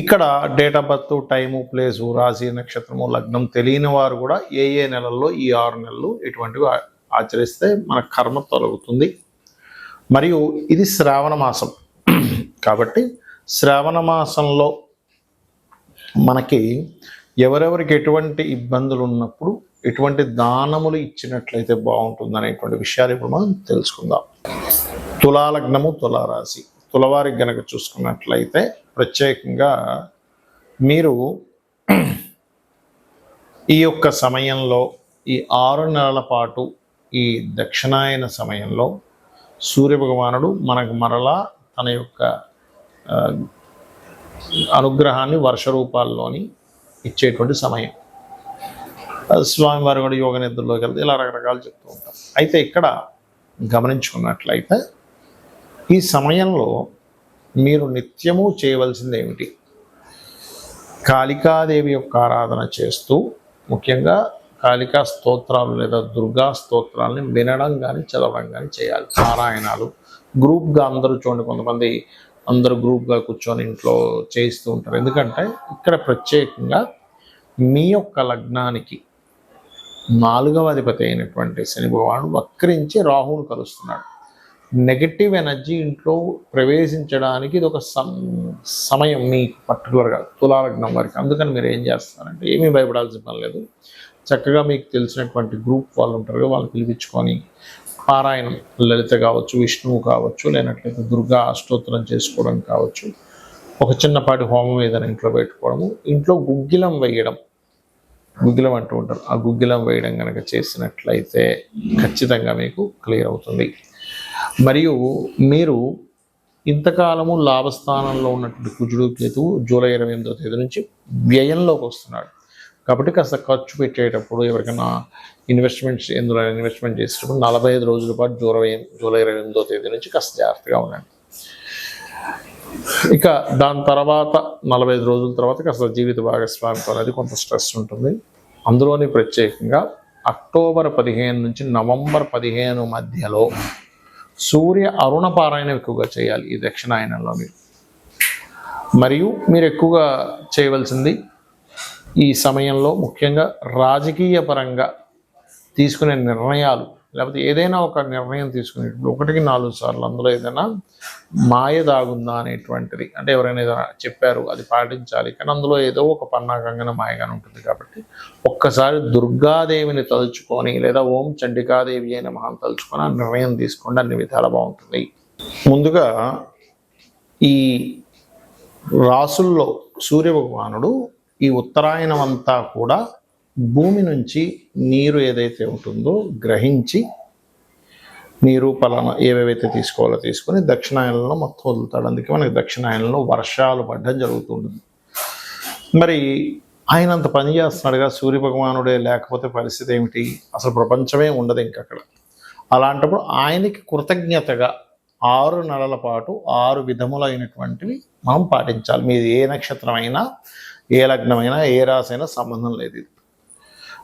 ఇక్కడ date of birth time place రాశి నక్షత్రము లగ్నం తెలియని వారు కూడా ఏ ఏ నెలల్లో ఈ ఆరు నెలలు ఇటువంటివి ఆచరిస్తే మన కర్మ తొలగుతుంది. మరియు ఇది శ్రావణ మాసం. కాబట్టి శ్రావణ మాసంలో మనకి ఎవరెవరికి ఎటువంటి ఇబ్బందులు ఉన్నప్పుడు ఎటువంటి దానములు ఇచ్చినట్లయితే బాగుంటుంది అనేటువంటి విషయాలు ఇప్పుడు మనం తెలుసుకుందాం. తులాలగ్నము తులారాశి. తులవారికి గనక చూసుకున్నట్లయితే ప్రత్యేకంగా మీరు ఈ యొక్క సమయంలో ఈ ఆరు నెలల పాటు ఈ దక్షిణాయన సమయంలో సూర్యభగవానుడు మనకు మరలా తన యొక్క అనుగ్రహాన్ని వర్ష రూపాల్లోని ఇచ్చేటువంటి సమయం. ఆ, స్వామివారు కూడా యోగ నిద్రలోకి వెళ్తే ఇలా రకరకాలు చెప్తూ ఉంటాం. అయితే ఇక్కడ గమనించుకున్నట్లయితే ఈ సమయంలో మీరు నిత్యము చేయవలసింది ఏమిటి కాళికాదేవి యొక్క ఆరాధన చేస్తూ ముఖ్యంగా కాళికా స్తోత్రాలు లేదా దుర్గా స్తోత్రాలని వినడం కానీ చదవడం కానీ చేయాలి. పారాయణాలు గ్రూప్గా అందరూ చూడండి. కొంతమంది అందరూ గ్రూప్గా కూర్చొని ఇంట్లో చేయిస్తూ ఉంటారు. ఎందుకంటే ఇక్కడ ప్రత్యేకంగా మీ యొక్క లగ్నానికి నాలుగవ అధిపతి అయినటువంటి శని భగవానుడు వక్రించి రాహువును కలుస్తున్నాడు. నెగటివ్ ఎనర్జీ ఇంట్లో ప్రవేశించడానికి ఇది ఒక సం- సమయం మీ పర్టికులర్గా తులాలగ్నం వారికి. అందుకని మీరు ఏం చేస్తారంటే ఏమీ భయపడాల్సిన పని లేదు. చక్కగా మీకు తెలిసినటువంటి గ్రూప్ వాళ్ళు ఉంటారు వాళ్ళు పిలిపించుకొని పారాయణం లలిత కావచ్చు విష్ణువు కావచ్చు లేనట్లయితే దుర్గా అష్టోత్తరం చేసుకోవడం కావచ్చు ఒక చిన్నపాటి హోమం ఏదైనా ఇంట్లో పెట్టుకోవడము ఇంట్లో గుగ్గిలం వేయడం. గుగ్గిలం అంటూ ఉంటారు. ఆ గుగ్గిలం వేయడం కనుక చేసినట్లయితే ఖచ్చితంగా మీకు క్లియర్ అవుతుంది. మరియు మీరు ఇంతకాలము లాభస్థానంలో ఉన్నటువంటి కుజుడు కేతువు జూలై ఇరవై ఎనిమిదో తేదీ నుంచి వ్యయంలోకి వస్తున్నాడు. కాబట్టి కాస్త ఖర్చు పెట్టేటప్పుడు ఎవరికైనా ఇన్వెస్ట్మెంట్స్ ఎందులో ఇన్వెస్ట్మెంట్ చేసేటప్పుడు నలభై ఐదు రోజుల పాటు జూలై జూలై ఇరవై ఎనిమిదో తేదీ నుంచి కాస్త జాగ్రత్తగా ఉండండి. ఇక దాని తర్వాత నలభై ఐదు రోజుల తర్వాత కాస్త జీవిత భాగస్వామితో అనేది కొంత స్ట్రెస్ ఉంటుంది. అందులోని ప్రత్యేకంగా అక్టోబర్ పదిహేను నుంచి నవంబర్ పదిహేను మధ్యలో సూర్య అరుణ పారాయణం ఎక్కువగా చేయాలి ఈ దక్షిణాయనంలో మీరు మరియు మీరు ఎక్కువగా చేయవలసింది ఈ సమయంలో ముఖ్యంగా రాజకీయ పరంగా తీసుకునే నిర్ణయాలు లేకపోతే ఏదైనా ఒక నిర్ణయం తీసుకునేటప్పుడు ఒకటికి నాలుగు సార్లు అందులో ఏదైనా మాయ దాగుందా అనేటువంటిది. అంటే ఎవరైనా ఏదైనా చెప్పారు అది పాటించాలి. కానీ అందులో ఏదో ఒక పన్నాగంగానే మాయగానే ఉంటుంది కాబట్టి ఒక్కసారి దుర్గాదేవిని తలుచుకొని లేదా ఓం చండికాదేవి అయిన మహాన్ తలుచుకొని ఆ నిర్ణయం తీసుకోండి. అన్ని విధాలు బాగుంటుంది. ముందుగా ఈ రాసుల్లో సూర్య భగవానుడు ఈ ఉత్తరాయణం అంతా కూడా భూమి నుంచి నీరు ఏదైతే ఉంటుందో గ్రహించి నీరు పలానా ఏవేవైతే తీసుకోవాలో తీసుకొని దక్షిణాయనంలో మొత్తం వదులుతాడు. అందుకే మనకి దక్షిణాయనంలో వర్షాలు పడడం జరుగుతుంటుంది. మరి ఆయన అంత పని చేస్తున్నాడుగా సూర్య భగవానుడే లేకపోతే పరిస్థితి ఏమిటి? అసలు ప్రపంచమే ఉండదు ఇంకక్కడ. అలాంటప్పుడు ఆయనకి కృతజ్ఞతగా ఆరు నెలల పాటు ఆరు విధములైనటువంటివి మనం పాటించాలి. మీది ఏ నక్షత్రం అయినా ఏ లగ్నమైనా ఏ రాశైనా సంబంధం లేదు ఇది.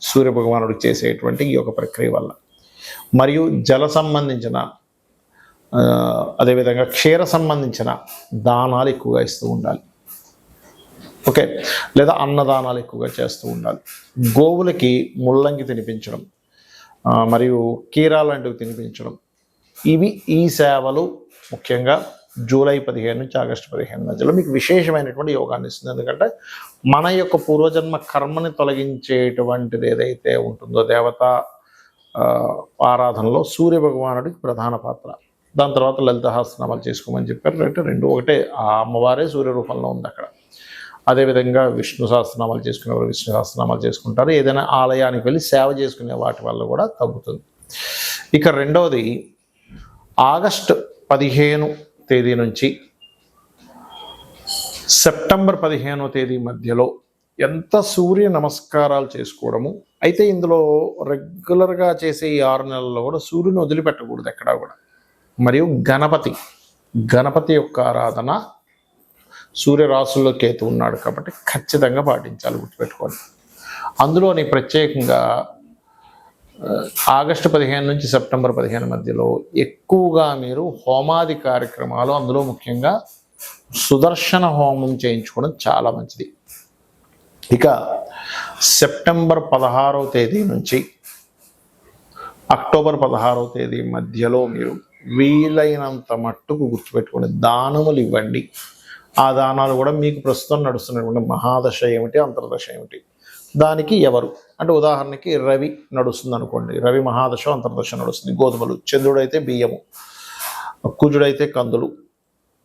సూర్య భగవానుడు చేసేటువంటి ఈ యొక్క ప్రక్రియ వల్ల. మరియు జల సంబంధించిన అదేవిధంగా క్షీర సంబంధించిన దానాలు ఎక్కువగా ఇస్తూ ఉండాలి. ఓకే? లేదా అన్నదానాలు ఎక్కువగా చేస్తూ ఉండాలి. గోవులకి ముల్లంగి తినిపించడం మరియు కీరా లాంటివి తినిపించడం ఇవి ఈ సేవలు ముఖ్యంగా జూలై పదిహేను నుంచి ఆగస్టు పదిహేను మధ్యలో మీకు విశేషమైనటువంటి యోగాన్ని ఇస్తుంది. ఎందుకంటే మన యొక్క పూర్వజన్మ కర్మని తొలగించేటువంటిది ఏదైతే ఉంటుందో దేవత ఆరాధనలో సూర్య భగవానుడికి ప్రధాన పాత్ర. దాని తర్వాత లలితహాస్నామాలు చేసుకోమని చెప్పారు. అంటే రెండు ఒకటే ఆ అమ్మవారే సూర్య రూపంలో ఉంది అక్కడ. అదేవిధంగా విష్ణు సహస్రనామాలు చేసుకునేవారు విష్ణు సహస్రనామాలు చేసుకుంటారు. ఏదైనా ఆలయానికి వెళ్ళి సేవ చేసుకునే వాటి వల్ల కూడా తగ్గుతుంది. ఇక రెండవది ఆగస్ట్ పదిహేను తేదీ నుంచి సెప్టెంబర్ పదిహేనో తేదీ మధ్యలో ఎంత సూర్య నమస్కారాలు చేసుకోవడము అయితే ఇందులో రెగ్యులర్గా చేసే ఈ ఆరు నెలల్లో కూడా సూర్యుని వదిలిపెట్టకూడదు ఎక్కడా కూడా. మరియు గణపతి గణపతి యొక్క ఆరాధన సూర్యరాశుల్లో కేతు ఉన్నాడు కాబట్టి ఖచ్చితంగా పాటించాలి గుర్తుపెట్టుకోండి. అందులోని ప్రత్యేకంగా ఆగస్టు పదిహేను నుంచి సెప్టెంబర్ పదిహేను మధ్యలో ఎక్కువగా మీరు హోమాది కార్యక్రమాలు అందులో ముఖ్యంగా సుదర్శన హోమం చేయించుకోవడం చాలా మంచిది. ఇక సెప్టెంబర్ పదహారవ తేదీ నుంచి అక్టోబర్ పదహారవ తేదీ మధ్యలో మీరు వీలైనంత మట్టుకు గుర్తుపెట్టుకోండి. దానములు ఇవ్వండి. ఆ దానాలు కూడా మీకు ప్రస్తుతం నడుస్తున్నటువంటి మహాదశ ఏమిటి అంతర్దశ ఏమిటి? దానికి ఎవరు? అంటే ఉదాహరణకి రవి నడుస్తుంది అనుకోండి రవి మహాదశ అంతర్దశ నడుస్తుంది. గోధుమలు చంద్రుడైతే బియ్యము కుజుడైతే కందులు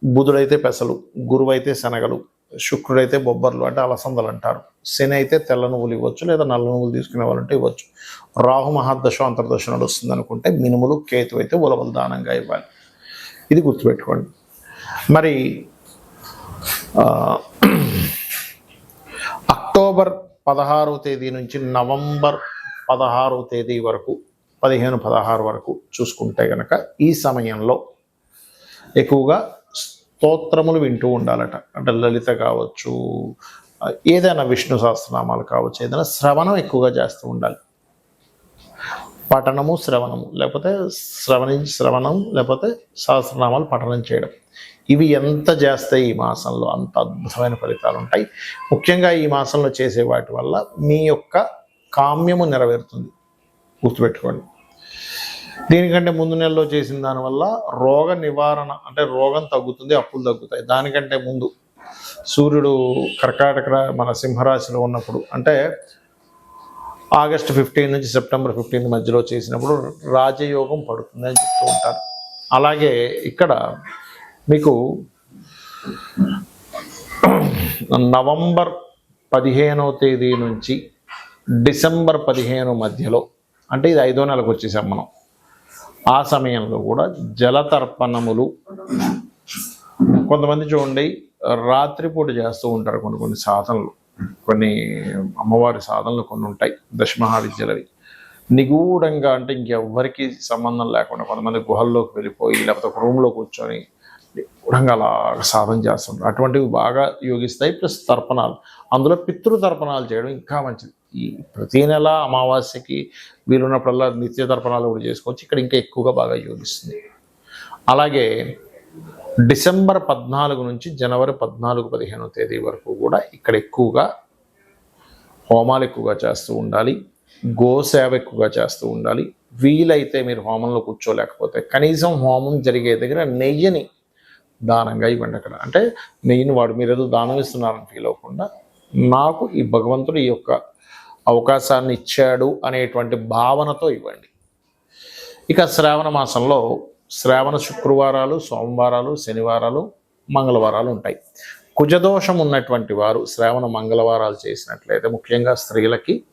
బుధుడైతే పెసలు గురువైతే శనగలు శుక్రుడైతే బొబ్బర్లు అంటే అలసందలు అంటారు. శని అయితే తెల్ల నువ్వులు ఇవ్వచ్చు లేదా నల్ల నువ్వులు తీసుకునే వాళ్ళంటే ఇవ్వచ్చు. రాహు మహాదశ అంతర్దశ నడుస్తుంది అనుకుంటే మినుములు కేతు అయితే ఉలవలు దానంగా ఇవ్వాలి. ఇది గుర్తుపెట్టుకోండి. మరి అక్టోబర్ పదహారవ తేదీ నుంచి నవంబర్ పదహారవ తేదీ వరకు పదిహేను పదహారు వరకు చూసుకుంటే గనక ఈ సమయంలో ఎక్కువగా స్తోత్రములు వింటూ ఉండాలట. అంటే లలిత కావచ్చు ఏదైనా విష్ణు సహస్రనామాలు కావచ్చు ఏదైనా శ్రవణం ఎక్కువగా చేస్తూ ఉండాలి. పఠనము శ్రవణము లేకపోతే శ్రవణి శ్రవణం లేకపోతే సహస్రనామాలు పఠనం చేయడం. ఇవి ఎంత చేస్తాయి ఈ మాసంలో అంత అద్భుతమైన ఫలితాలు ఉంటాయి. ముఖ్యంగా ఈ మాసంలో చేసే వాటి వల్ల మీ యొక్క కామ్యము నెరవేరుతుంది. గుర్తుపెట్టుకోండి. దీనికంటే ముందు నెలలో చేసిన దానివల్ల రోగ నివారణ అంటే రోగం తగ్గుతుంది అప్పులు తగ్గుతాయి. దానికంటే ముందు సూర్యుడు కర్కాటక మన సింహరాశిలో ఉన్నప్పుడు అంటే ఆగస్ట్ ఫిఫ్టీన్ నుంచి సెప్టెంబర్ ఫిఫ్టీన్ మధ్యలో చేసినప్పుడు రాజయోగం పడుతుంది అని చెప్తూ ఉంటారు. అలాగే ఇక్కడ మీకు నవంబర్ పదిహేనవ తేదీ నుంచి డిసెంబర్ పదిహేను మధ్యలో అంటే ఇది ఐదో నెలకు వచ్చేసాం మనం ఆ సమయంలో కూడా జలతర్పణములు కొంతమంది చూడండి రాత్రిపూట చేస్తూ ఉంటారు కొన్ని కొన్ని సాధనలు. కొన్ని అమ్మవారి సాధనలు కొన్ని ఉంటాయి దశమహావిద్యలవి. నిగూఢంగా అంటే ఇంకెవ్వరికి సంబంధం లేకుండా కొంతమంది గుహల్లోకి వెళ్ళిపోయి లేకపోతే ఒక రూమ్లో కూర్చొని నిగూఢంగా అలా సాధన చేస్తుంటారు. అటువంటివి బాగా యోగిస్తాయి. ప్లస్ తర్పణాలు. అందులో పితృ తర్పణాలు చేయడం ఇంకా మంచిది. ఈ ప్రతి నెల అమావాస్యకి వీలున్నప్పుడల్లా నిత్య తర్పణాలు కూడా చేసుకోవచ్చు. ఇక్కడ ఇంకా ఎక్కువగా బాగా యోగిస్తుంది. అలాగే డిసెంబర్ పద్నాలుగు నుంచి జనవరి పద్నాలుగు పదిహేనో తేదీ వరకు కూడా ఇక్కడ ఎక్కువగా హోమాలు ఎక్కువగా చేస్తూ ఉండాలి. గోసేవ ఎక్కువగా చేస్తూ ఉండాలి. వీలైతే మీరు హోమంలో కూర్చోలేకపోతే కనీసం హోమం జరిగే దగ్గర నెయ్యిని దానంగా ఇవ్వండి అక్కడ. అంటే నేను వాడు మీరు ఏదో దానం ఇస్తున్నారని ఫీల్ అవ్వకుండా నాకు ఈ భగవంతుడు ఈ యొక్క అవకాశాన్ని ఇచ్చాడు అనేటువంటి భావనతో ఇవ్వండి. ఇక శ్రావణ మాసంలో శ్రావణ శుక్రవారాలు సోమవారాలు శనివారాలు మంగళవారాలు ఉంటాయి. కుజదోషం ఉన్నటువంటి వారు శ్రావణ మంగళవారాలు చేసినట్లయితే ముఖ్యంగా స్త్రీలకి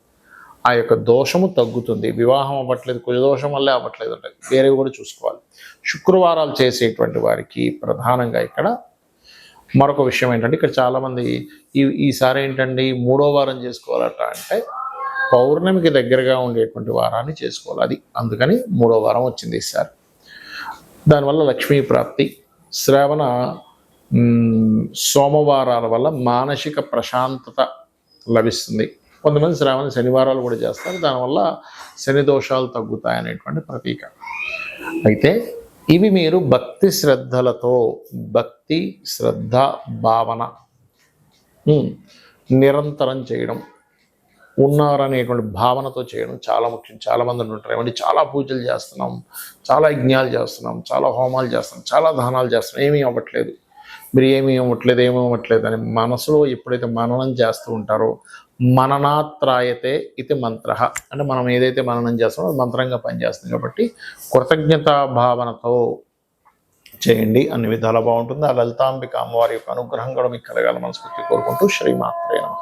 ఆ యొక్క దోషము తగ్గుతుంది. వివాహం అవ్వట్లేదు కుజదోషం వల్లే అవ్వట్లేదు అంటే వేరేవి కూడా చూసుకోవాలి. శుక్రవారాలు చేసేటువంటి వారికి ప్రధానంగా ఇక్కడ మరొక విషయం ఏంటంటే ఇక్కడ చాలామంది ఈ ఈసారి ఏంటండి మూడో వారం చేసుకోవాలట అంటే పౌర్ణమికి దగ్గరగా ఉండేటువంటి వారాన్ని చేసుకోవాలి. అది అందుకని మూడో వారం వచ్చింది ఈసారి. దానివల్ల లక్ష్మీ ప్రాప్తి శ్రావణ సోమవారాల వల్ల మానసిక ప్రశాంతత లభిస్తుంది. కొంతమంది శ్రావణ శనివారాలు కూడా చేస్తారు. దానివల్ల శని దోషాలు తగ్గుతాయనేటువంటి ప్రతీక. అయితే ఇవి మీరు భక్తి శ్రద్ధలతో భక్తి శ్రద్ధ భావన నిరంతరం చేయడం ఉన్నారనేటువంటి భావనతో చేయడం చాలా ముఖ్యం. చాలా మంది ఉంటారు. ఏమంటే చాలా పూజలు చేస్తున్నాం చాలా యజ్ఞాలు చేస్తున్నాం చాలా హోమాలు చేస్తున్నాం చాలా దానాలు చేస్తున్నాం. ఏమీ అవ్వట్లేదు. మీరు ఏమీ ఇవ్వట్లేదు ఏమీ ఇవ్వట్లేదు అని మనసులో ఎప్పుడైతే మననం చేస్తూ ఉంటారో మననాత్రాయతే ఇది మంత్ర. అంటే మనం ఏదైతే మననం చేస్తామో అది మంత్రంగా పనిచేస్తుంది. కాబట్టి కృతజ్ఞతా భావనతో చేయండి. అన్ని విధాలా బాగుంటుంది. ఆ లలితాంబిక అమ్మవారి యొక్క అనుగ్రహం కూడా మీకు కలగాల మనస్ఫూర్తి కోరుకుంటూ శ్రీమాత్రే నమ.